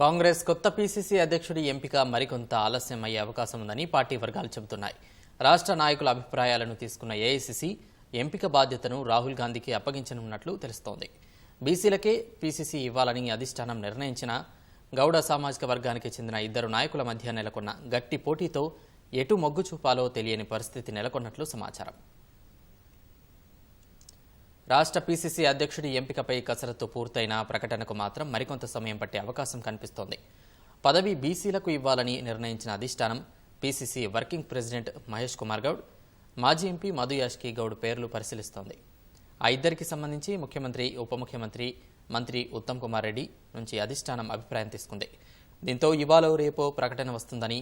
కాంగ్రెస్ కొత్త పీసీసీ అధ్యక్షుడి ఎంపిక మరికొంత ఆలస్యం అయ్యే అవకాశం ఉందని పార్టీ వర్గాలు చెబుతున్నాయి. రాష్ట్ర నాయకుల అభిప్రాయాలను తీసుకున్న ఏఐసీసీ ఎంపిక బాధ్యతను రాహుల్ గాంధీకి అప్పగించనున్నట్లు తెలుస్తోంది. బీసీలకే పీసీసీ ఇవ్వాలని అధిష్టానం నిర్ణయించిన గౌడ సామాజిక వర్గానికి చెందిన ఇద్దరు నాయకుల మధ్య నెలకొన్న గట్టి పోటీతో ఎటు మొగ్గు చూపాలో తెలియని పరిస్థితి నెలకొన్నట్లు సమాచారం. రాష్ట్ర పీసీసీ అధ్యక్షుడి ఎంపికపై కసరత్తు పూర్తయిన ప్రకటనకు మాత్రం మరికొంత సమయం పట్టే అవకాశం కనిపిస్తోంది. పదవి బీసీలకు ఇవ్వాలని నిర్ణయించిన అధిష్టానం PCC working president Mahesh Kumar Goud మాజీ ఎంపీ మధు యాష్కి గౌడ్ పేర్లు పరిశీలిస్తోంది. ఆ ఇద్దరికి సంబంధించి ముఖ్యమంత్రి ఉప ముఖ్యమంత్రి మంత్రి ఉత్తమ్ కుమార్ రెడ్డి నుంచి అధిష్టానం అభిప్రాయం తీసుకుంది. దీంతో ఇవాళ రేపో ప్రకటన వస్తుందని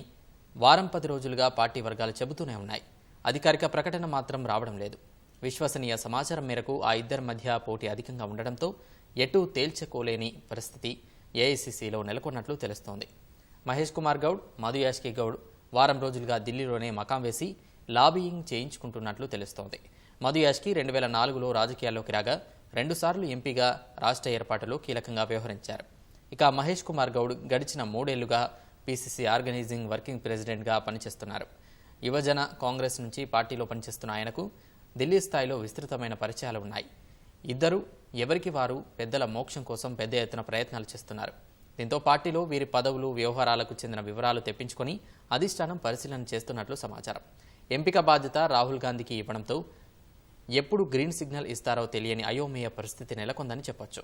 వారం పది రోజులుగా పార్టీ వర్గాలు చెబుతూనే ఉన్నాయి. అధికారిక ప్రకటన మాత్రం రావడం లేదు. విశ్వసనీయ సమాచారం మేరకు ఆ ఇద్దరి మధ్య పోటీ అధికంగా ఉండడంతో ఎటు తేల్చుకోలేని పరిస్థితి ఏఐసిసిలో నెలకొన్నట్లు తెలుస్తోంది. మహేష్ కుమార్ గౌడ్ మధు యాష్కి గౌడ్ వారం రోజులుగా ఢిల్లీలోనే మకాం వేసి లాబీయింగ్ చేయించుకుంటున్నట్లు తెలుస్తోంది. మధు యాష్కి రెండు వేల నాలుగులో రాజకీయాల్లోకి రాగా రెండుసార్లు ఎంపీగా రాష్ట్ర ఏర్పాటులో కీలకంగా వ్యవహరించారు. ఇక మహేష్ కుమార్ గౌడ్ గడిచిన మూడేళ్ళుగా పీసీసీ ఆర్గనైజింగ్ వర్కింగ్ ప్రెసిడెంట్గా పనిచేస్తున్నారు. యువజన కాంగ్రెస్ నుంచి పార్టీలో పనిచేస్తున్న ఆయనకు ఢిల్లీ స్థాయిలో విస్తృతమైన పరిచయాలు ఉన్నాయి. ఇద్దరు ఎవరికి వారు పెద్దల మోక్షం కోసం పెద్ద ఎత్తున ప్రయత్నాలు చేస్తున్నారు. దీంతో పార్టీలో వీరి పదవులు వ్యవహారాలకు చెందిన వివరాలు తెప్పించుకొని అధిష్టానం పరిశీలన చేస్తున్నట్లు సమాచారం. ఎంపిక బాధ్యత రాహుల్ గాంధీకి ఇవ్వడంతో ఎప్పుడు గ్రీన్ సిగ్నల్ ఇస్తారో తెలియని అయోమయ పరిస్థితి నెలకొందని చెప్పొచ్చు.